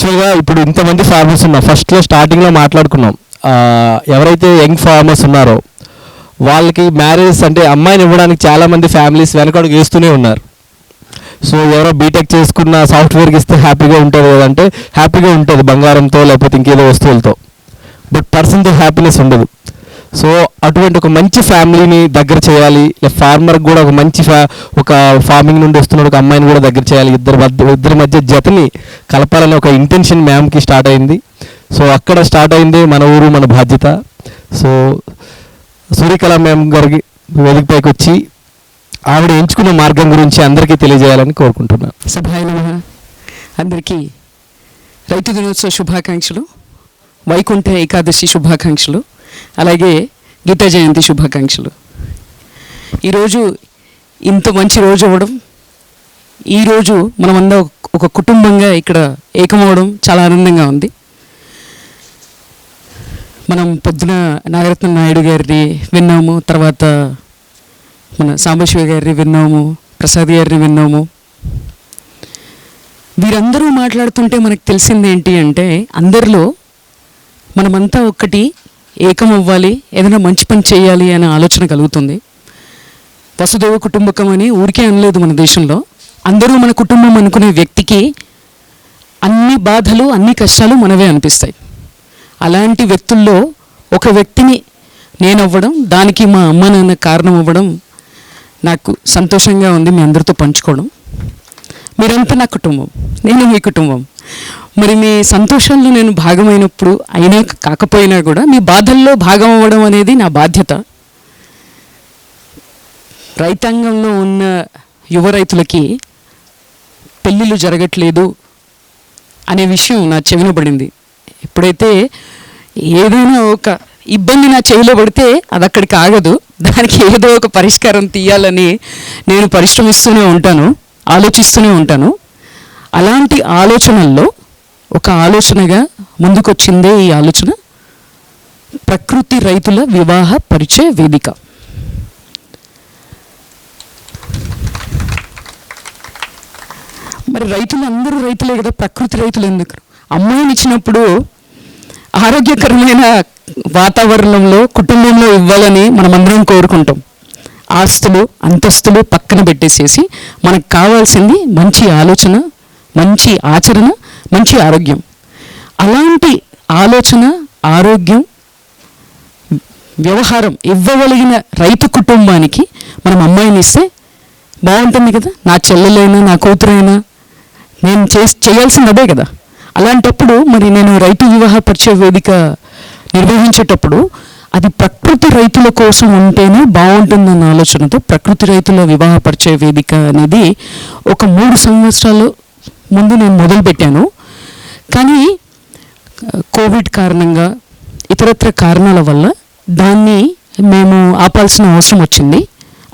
యాక్చువల్గా ఇప్పుడు ఇంతమంది ఫార్మర్స్ ఉన్నారు. ఫస్ట్లో స్టార్టింగ్లో మాట్లాడుకున్నాం. ఎవరైతే యంగ్ ఫార్మర్స్ ఉన్నారో వాళ్ళకి మ్యారేజెస్ అంటే అమ్మాయిని ఇవ్వడానికి చాలామంది ఫ్యామిలీస్ వెనకడుగు వేస్తూనే ఉన్నారు. సో ఎవరో బీటెక్ చేసుకున్న సాఫ్ట్వేర్కి ఇస్తే హ్యాపీగా ఉంటుంది అంటే హ్యాపీగా ఉంటుంది బంగారంతో లేకపోతే ఇంకేదో వస్తువులతో. బట్ పర్సన్తో హ్యాపీనెస్ ఉండదు. సో అటువంటి ఒక మంచి ఫ్యామిలీని దగ్గర చేయాలి. ఫార్మర్ కూడా ఒక మంచి ఫ్యా ఒక ఫార్మింగ్ నుండి వస్తున్న ఒక అమ్మాయిని కూడా దగ్గర చేయాలి. ఇద్దరు మధ్య ఇద్దరి మధ్య జతని కలపాలనే ఒక ఇంటెన్షన్ మ్యామ్కి స్టార్ట్ అయింది. సో అక్కడ స్టార్ట్ అయింది మన ఊరు మన బాధ్యత. సో సూర్యకళ మ్యామ్ గారికి వేదికపైకి వచ్చి ఆవిడ ఎంచుకున్న మార్గం గురించి అందరికీ తెలియజేయాలని కోరుకుంటున్నాను సభాయ అందరికీ రైతు దినోత్సవ శుభాకాంక్షలు వైకుంఠ ఏకాదశి శుభాకాంక్షలు అలాగే గీతా జయంతి శుభాకాంక్షలు. ఈరోజు ఇంత మంచి రోజు అవ్వడం ఈరోజు మనమంతా ఒక కుటుంబంగా ఇక్కడ ఏకమవడం చాలా ఆనందంగా ఉంది. మనం పొద్దున నాగరత్న నాయుడు గారిని విన్నాము తర్వాత మన సాంబశివ గారిని విన్నాము ప్రసాద్ గారిని విన్నాము. వీరందరూ మాట్లాడుతుంటే మనకు తెలిసింది ఏంటి అంటే అందరిలో మనమంతా ఒక్కటి ఏకం అవ్వాలి ఏదైనా మంచి పని చేయాలి అనే ఆలోచన కలుగుతుంది. వసుదేవ కుటుంబకం అని ఊరికే అనలేదు మన దేశంలో. అందరూ మన కుటుంబం అనుకునే వ్యక్తికి అన్ని బాధలు అన్ని కష్టాలు మనవే అనిపిస్తాయి. అలాంటి వ్యక్తుల్లో ఒక వ్యక్తిని నేను అవ్వడం దానికి మా అమ్మ నాన్న కారణం అవ్వడం నాకు సంతోషంగా ఉంది మీ అందరితో పంచుకోవడం. మీరంతా నా కుటుంబం నేను మీ కుటుంబం. మరి మీ సంతోషంలో నేను భాగమైనప్పుడు అయినా కాకపోయినా కూడా మీ బాధల్లో భాగం అవ్వడం అనేది నా బాధ్యత. రైతాంగంలో ఉన్న యువ రైతులకి పెళ్ళిళ్ళు జరగట్లేదు అనే విషయం నా చెవినబడింది ఎప్పుడైతే ఏదైనా ఒక ఇబ్బంది నా చెవిలో పడితే అది అక్కడికి ఆగదు. దానికి ఏదో ఒక పరిష్కారం తీయాలని నేను పరిశ్రమిస్తూనే ఉంటాను ఆలోచిస్తూనే ఉంటాను. అలాంటి ఆలోచనల్లో ఒక ఆలోచనగా ముందుకొచ్చిందే ఈ ఆలోచన. ప్రకృతి రైతుల వివాహ పరిచయ వేదిక. మరి రైతులు అందరూ రైతులే కదా ప్రకృతి రైతులు ఎందుకు? అమ్మాయిని ఇచ్చినప్పుడు ఆరోగ్యకరమైన వాతావరణంలో కుటుంబంలో ఇవ్వాలని మనమందరం కోరుకుంటాం. ఆస్తులు అంతస్తులు పక్కన పెట్టేసేసి మనకు కావాల్సింది మంచి ఆలోచన మంచి ఆచరణ మంచి ఆరోగ్యం. అలాంటి ఆలోచన ఆరోగ్యం వ్యవహారం ఇవ్వగలిగిన రైతు కుటుంబానికి మనం అమ్మాయిని ఇస్తే బాగుంటుంది కదా? నా చెల్లెలైనా నా కూతురైనా నేను చే చేయాల్సింది అదే కదా? అలాంటప్పుడు మరి నేను రైతు వివాహ పరిచయ వేదిక నిర్వహించేటప్పుడు అది ప్రకృతి రైతుల కోసం ఉంటేనే బాగుంటుందన్న ఆలోచనతో ప్రకృతి రైతుల వివాహ పరిచయ వేదిక అనేది ఒక మూడు సంవత్సరాలు ముందు నేను మొదలుపెట్టాను. కానీ కోవిడ్ కారణంగా ఇతరత్ర కారణాల వల్ల దాన్ని మేము ఆపాల్సిన అవసరం వచ్చింది.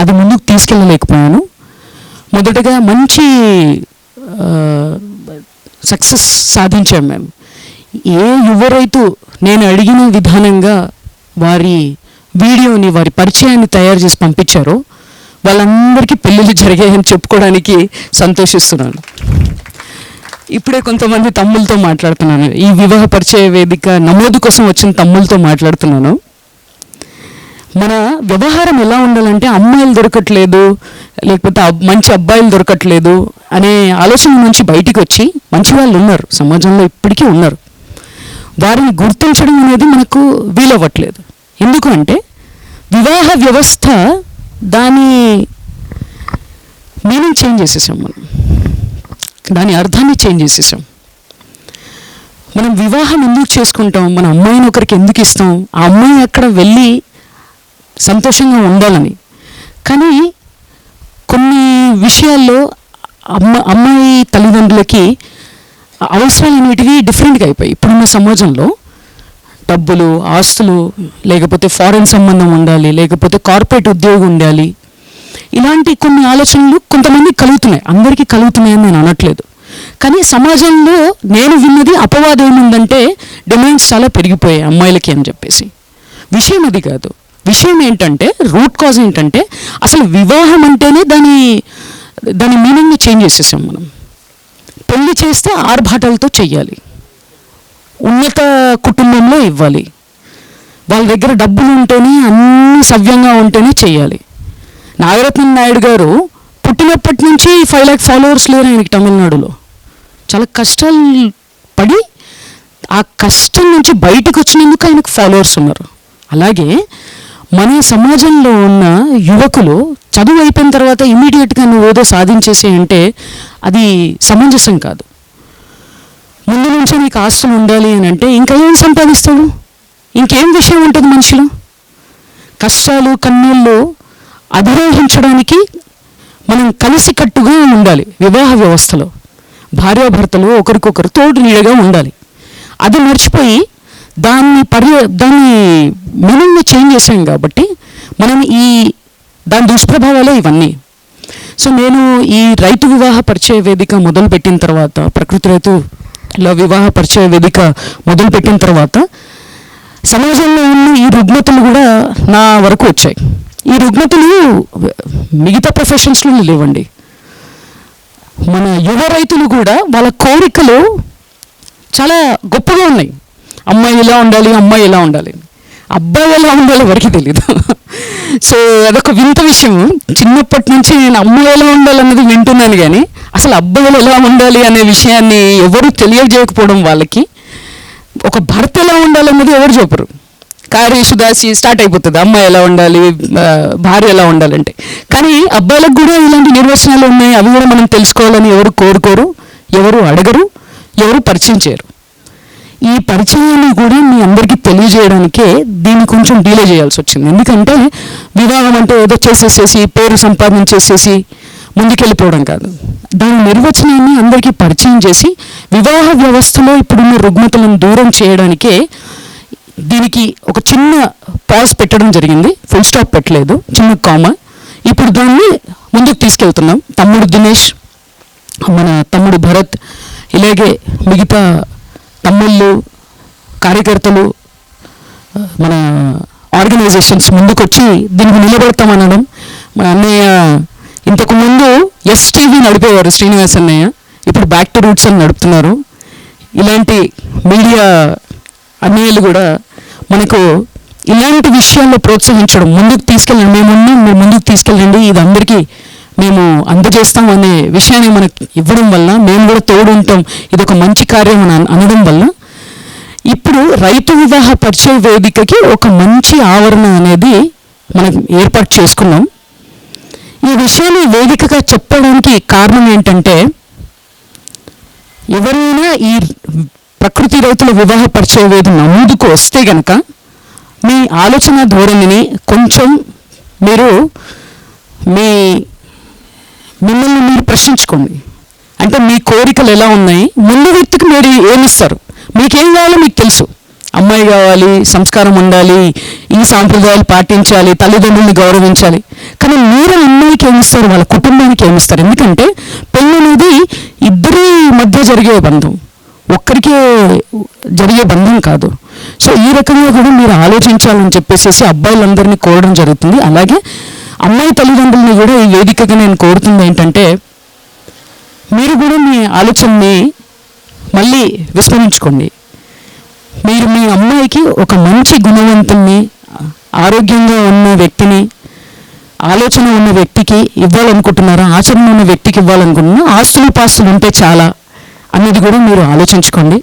అది ముందుకు తీసుకెళ్ళలేకపోయాను. మొదటగా మంచి సక్సెస్ సాధించాం మేము. ఏ యువ రైతు నేను అడిగిన విధానంగా వారి వీడియోని వారి పరిచయాన్ని తయారు చేసి పంపించారో వాళ్ళందరికీ పెళ్ళిళ్ళు జరిగాయని చెప్పుకోవడానికి సంతోషిస్తున్నాను. ఇప్పుడే కొంతమంది తమ్ములతో మాట్లాడుతున్నాను. ఈ వివాహ పరిచయ వేదిక నమోదు కోసం వచ్చిన తమ్ములతో మాట్లాడుతున్నాను. మన వ్యవహారం ఎలా ఉండాలంటే అమ్మాయిలు దొరకట్లేదు లేకపోతే మంచి అబ్బాయిలు దొరకట్లేదు అనే ఆలోచన నుంచి బయటికి వచ్చి మంచి వాళ్ళు ఉన్నారు సమాజంలో ఇప్పటికీ ఉన్నారు. వారిని గుర్తించడం అనేది మనకు వీలవ్వట్లేదు. ఎందుకు అంటే వివాహ వ్యవస్థ దాని మీనింగ్ చేంజ్ చేసేసాం మనం. దాని అర్థాన్ని చేంజ్ చేసేసాం. మనం వివాహం ఎందుకు చేసుకుంటాం? మన అమ్మాయిని ఒకరికి ఎందుకు ఇస్తాం? ఆ అమ్మాయి అక్కడ వెళ్ళి సంతోషంగా ఉండాలని. కానీ కొన్ని విషయాల్లో అమ్మ అమ్మాయి తల్లిదండ్రులకి అవసరాలు అనేటివి డిఫరెంట్గా అయిపోయాయి. ఇప్పుడున్న సమాజంలో డబ్బులు ఆస్తులు లేకపోతే ఫారెన్ సంబంధం ఉండాలి లేకపోతే కార్పొరేట్ ఉద్యోగం ఉండాలి ఇలాంటి కొన్ని ఆలోచనలు కొంతమంది కలుగుతున్నాయి. అందరికీ కలుగుతున్నాయని నేను అనట్లేదు. కానీ సమాజంలో నేను విన్నది అపవాదం ఏముందంటే డిమాండ్స్ చాలా పెరిగిపోయాయి అమ్మాయిలకి అని చెప్పేసి. విషయం అది కాదు. విషయం ఏంటంటే రూట్ కాజ్ ఏంటంటే అసలు వివాహం అంటేనే దాని దాని మీనింగ్ని చేంజ్ చేసేసాం మనం. పెళ్ళి చేస్తే ఆర్భాటాలతో చెయ్యాలి. ఉన్నత కుటుంబంలో ఇవ్వాలి. వాళ్ళ దగ్గర డబ్బులు ఉంటేనే అన్నీ సవ్యంగా ఉంటేనే చేయాలి నాగరత్నం నాయుడు గారు పుట్టినప్పటి నుంచి ఫైవ్ ల్యాక్ ఫాలోవర్స్ లేరు ఆయనకి తమిళనాడులో. చాలా కష్టాలు పడి ఆ కష్టం నుంచి బయటకు వచ్చినందుకు ఆయనకు ఫాలోవర్స్ ఉన్నారు. అలాగే మన సమాజంలో ఉన్న యువకులు చదువు అయిపోయిన తర్వాత ఇమీడియట్గా నువ్వు ఏదో సాధించేసే అంటే అది సమంజసం కాదు. ముందు నుంచే నీకు ఆస్తులు ఉండాలి అని అంటే ఇంకా ఏం సంపాదిస్తాడు ఇంకేం విషయం ఉంటుంది మనిషిలో? కష్టాలు కన్నీళ్ళు అధిరోహించడానికి మనం కలిసికట్టుగా ఉండాలి వివాహ వ్యవస్థలో. భార్యాభర్తలు ఒకరికొకరు తోడు నీడగా ఉండాలి. అది మర్చిపోయి దాన్ని పర్య దాన్ని మీనింగ్ని చేంజ్ చేశాం కాబట్టి మనం ఈ దాని దుష్ప్రభావాలే ఇవన్నీ. సో నేను ఈ రైతు వివాహ పరిచయ వేదిక మొదలుపెట్టిన తర్వాత ప్రకృతి రైతుల వివాహ పరిచయ వేదిక మొదలుపెట్టిన తర్వాత సమాజంలో ఉన్న ఈ రుగ్మతలు కూడా నా వరకు వచ్చాయి. ఈ రుగ్మతలు మిగతా ప్రొఫెషన్స్లో లేవండి. మన యువ రైతులు కూడా వాళ్ళ కోరికలు చాలా గొప్పగా ఉన్నాయి. అమ్మాయి ఇలా ఉండాలి అమ్మాయి ఇలా ఉండాలి? అబ్బాయి ఎలా ఉండాలో ఎవరికి తెలియదు సో అదొక వింత విషయం. చిన్నప్పటి నుంచి నేను అమ్మాయి ఎలా ఉండాలన్నది వింటున్నాను కానీ అసలు అబ్బాయిలు ఎలా ఉండాలి అనే విషయాన్ని ఎవరు తెలియజేయకపోవడం వాళ్ళకి ఒక భర్త ఎలా ఉండాలన్నది ఎవరు చెప్పరు. కార్యేషుదాసి స్టార్ట్ అయిపోతుంది. అమ్మాయి ఎలా ఉండాలి? భార్య ఎలా ఉండాలంటే. కానీ అబ్బాయిలకు కూడా ఇలాంటి నిర్వచనాలు ఉన్నాయి. అవి కూడా మనం తెలుసుకోవాలని ఎవరు కోరుకోరు ఎవరు అడగరు ఎవరు పరిచయం చేయరు. ఈ పరిచయాన్ని కూడా మీ అందరికీ తెలియజేయడానికే దీన్ని కొంచెం డీలే చేయాల్సి వచ్చింది. ఎందుకంటే వివాహం అంటే ఏదో చేసేసేసి పేరు సంపాదించేసేసి ముందుకెళ్ళిపోవడం కాదు. దాని నిర్వచనాన్ని అందరికీ పరిచయం చేసి వివాహ వ్యవస్థలో ఇప్పుడున్న రుగ్మతలను దూరం చేయడానికే దీనికి ఒక చిన్న పాజ్ పెట్టడం జరిగింది. ఫుల్ స్టాప్ పెట్టలేదు. చిన్న కామ ఇప్పుడు దాన్ని ముందుకు తీసుకెళ్తున్నాం. తమ్ముడు దినేష్ మన తమ్ముడు భరత్ ఇలాగే మిగతా తమ్ముళ్ళు కార్యకర్తలు మన ఆర్గనైజేషన్స్ ముందుకొచ్చి దీనికి నిలబడతామనడం. మన అన్నయ్య ఇంతకుముందు ఎస్టీవీ నడిపేవారు శ్రీనివాస్ అన్నయ్య ఇప్పుడు బ్యాక్ టు రూట్స్ అని నడుపుతున్నారు. ఇలాంటి మీడియా అన్నయ్యలు కూడా మనకు ఇలాంటి విషయాల్లో ప్రోత్సహించడం ముందుకు తీసుకెళ్ళండి మేము మీరు ముందుకు తీసుకెళ్ళండి ఇది అందరికీ మేము అందజేస్తాం అనే విషయాన్ని మనకు ఇవ్వడం వల్ల మేము కూడా తోడు ఉంటాం ఇది ఒక మంచి కార్యం అని అనడం వల్ల ఇప్పుడు రైతు వివాహ పరిచయ వేదికకి ఒక మంచి ఆవరణ అనేది మనం ఏర్పాటు చేసుకున్నాం. ఈ విషయాన్ని వేదికగా చెప్పడానికి కారణం ఏంటంటే ఎవరైనా ఈ ప్రకృతి రైతుల వివాహ పరిచయ వేదిక నమోదుకు వస్తే గనక మీ ఆలోచన ధోరణిని కొంచెం మీరు మీ మిమ్మల్ని మీరు ప్రశ్నించుకోండి. అంటే మీ కోరికలు ఎలా ఉన్నాయి? ముందు వ్యక్తికి మీరు ఏమిస్తారు? మీకేం కావాలో మీకు తెలుసు. అమ్మాయి కావాలి సంస్కారం ఉండాలి ఈ సాంప్రదాయాలు పాటించాలి తల్లిదండ్రుల్ని గౌరవించాలి. కానీ మీరు అమ్మాయికి ఏమిస్తారు? వాళ్ళ కుటుంబానికి ఏమిస్తారు? ఎందుకంటే పెళ్ళి అనేది ఇద్దరి మధ్య జరిగే బంధం. ఒక్కరికే జరిగే బంధం కాదు. సో ఈ రకంగా కూడా మీరు ఆలోచించాలని చెప్పేసి అబ్బాయిలందరినీ కోరడం జరుగుతుంది. అలాగే అమ్మాయి తల్లిదండ్రులని కూడా ఈ వేదికగా నేను కోరుతుంది ఏంటంటే మీరు కూడా మీ ఆలోచనని మళ్ళీ విస్మరించుకోండి. మీరు మీ అమ్మాయికి ఒక మంచి గుణవంతుల్ని ఆరోగ్యంగా ఉన్న వ్యక్తిని ఆలోచన ఉన్న వ్యక్తికి ఇవ్వాలనుకుంటున్నారా ఆచరణ ఉన్న వ్యక్తికి ఇవ్వాలనుకుంటున్నారా ఆస్తులు పాస్తులు ఉంటే చాలా. అనేది కూడా మీరు ఆలోచించుకోండి.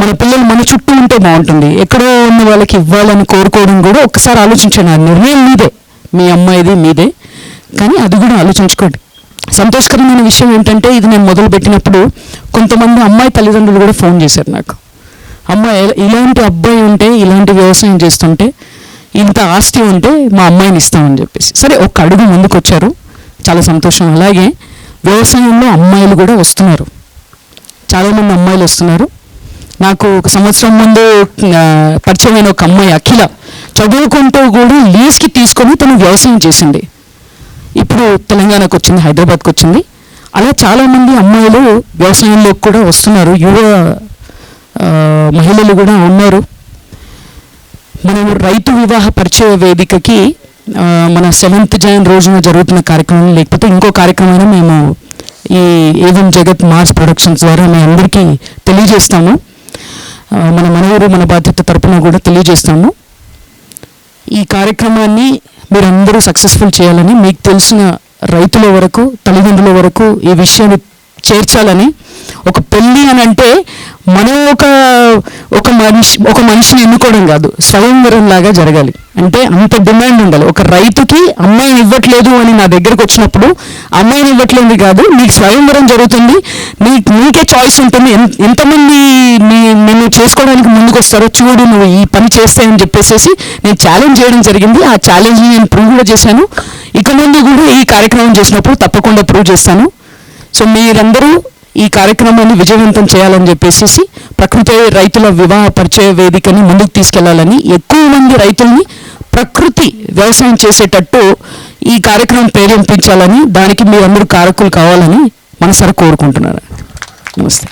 మన పిల్లలు మన చుట్టూ ఉంటే బాగుంటుంది. ఎక్కడో ఉన్న వాళ్ళకి ఇవ్వాలని కోరుకోవడం కూడా ఒకసారి ఆలోచించండి. ఆ నిర్ణయం మీదే. మీ అమ్మాయిది మీదే. కానీ అది కూడా ఆలోచించుకోండి. సంతోషకరమైన విషయం ఏంటంటే ఇది నేను మొదలు పెట్టినప్పుడు కొంతమంది అమ్మాయి తల్లిదండ్రులు కూడా ఫోన్ చేశారు నాకు. అమ్మాయి ఇలాంటి అబ్బాయి ఉంటే ఇలాంటి వ్యవసాయం చేస్తుంటే ఇంత ఆస్తి ఉంటే మా అమ్మాయిని ఇస్తామని చెప్పేసి. సరే ఒక అడుగు ముందుకు వచ్చారు చాలా సంతోషం. అలాగే వ్యవసాయంలో అమ్మాయిలు కూడా వస్తున్నారు. చాలామంది అమ్మాయిలు వస్తున్నారు. నాకు ఒక సంవత్సరం ముందు పరిచయమైన ఒక అమ్మాయి అఖిల చదువుకుంటూ కూడా లీజ్కి తీసుకొని తను వ్యవసాయం చేసింది. ఇప్పుడు తెలంగాణకు వచ్చింది హైదరాబాద్కి వచ్చింది. అలా చాలామంది అమ్మాయిలు వ్యవసాయంలోకి కూడా వస్తున్నారు. యువ మహిళలు కూడా ఉన్నారు. మనం రైతు వివాహ పరిచయ వేదికకి మన సెవెంత్ జైన్ రోజున జరుగుతున్న కార్యక్రమం లేకపోతే ఇంకో కార్యక్రమాన్ని మేము ఈ ఏదం జగత్ మాస్ ప్రొడక్షన్స్ ద్వారా మీ అందరికీ తెలియజేస్తాము. మన మనవరు మన బాధ్యత తరపున కూడా తెలియజేస్తాము. ఈ కార్యక్రమాన్ని మీరందరూ సక్సెస్ఫుల్ చేయాలని మీకు తెలిసిన రైతుల వరకు తల్లిదండ్రుల వరకు ఈ విషయాన్ని చేర్చాలని. ఒక పెళ్ళి అని అంటే మనం ఒక ఒక మనిషి ఒక మనిషిని ఎన్నుకోవడం కాదు. స్వయంవరం లాగా జరగాలి. అంటే అంత డిమాండ్ ఉండాలి. ఒక రైతుకి అమ్మాయిని ఇవ్వట్లేదు అని నా దగ్గరకు వచ్చినప్పుడు అమ్మాయిని ఇవ్వట్లేదు కాదు నీకు స్వయంవరం జరుగుతుంది నీ నీకే చాయిస్ ఉంటుంది. ఎంతమంది నీ నిన్ను చేసుకోవడానికి ముందుకు వస్తారో చూడు నువ్వు ఈ పని చేస్తే అని చెప్పేసి నేను ఛాలెంజ్ చేయడం జరిగింది. ఆ ఛాలెంజ్ని నేను ప్రూవ్ కూడా చేశాను. ఇక ముందు కూడా ఈ కార్యక్రమం చేసినప్పుడు తప్పకుండా ప్రూవ్ చేస్తాను. సో మీరందరూ ఈ కార్యక్రమాన్ని విజయవంతం చేయాలని చెప్పేసి ప్రకృతి రైతుల వివాహ పరిచయ వేదికని ముందుకు తీసుకెళ్ళాలని ఎక్కువ మంది రైతుల్ని ప్రకృతి వ్యవసాయం చేసేటట్టు ఈ కార్యక్రమం ప్రేరేపించాలని దానికి మీరందరూ కారకులు కావాలని మనసారా కోరుకుంటున్నారు నమస్తే.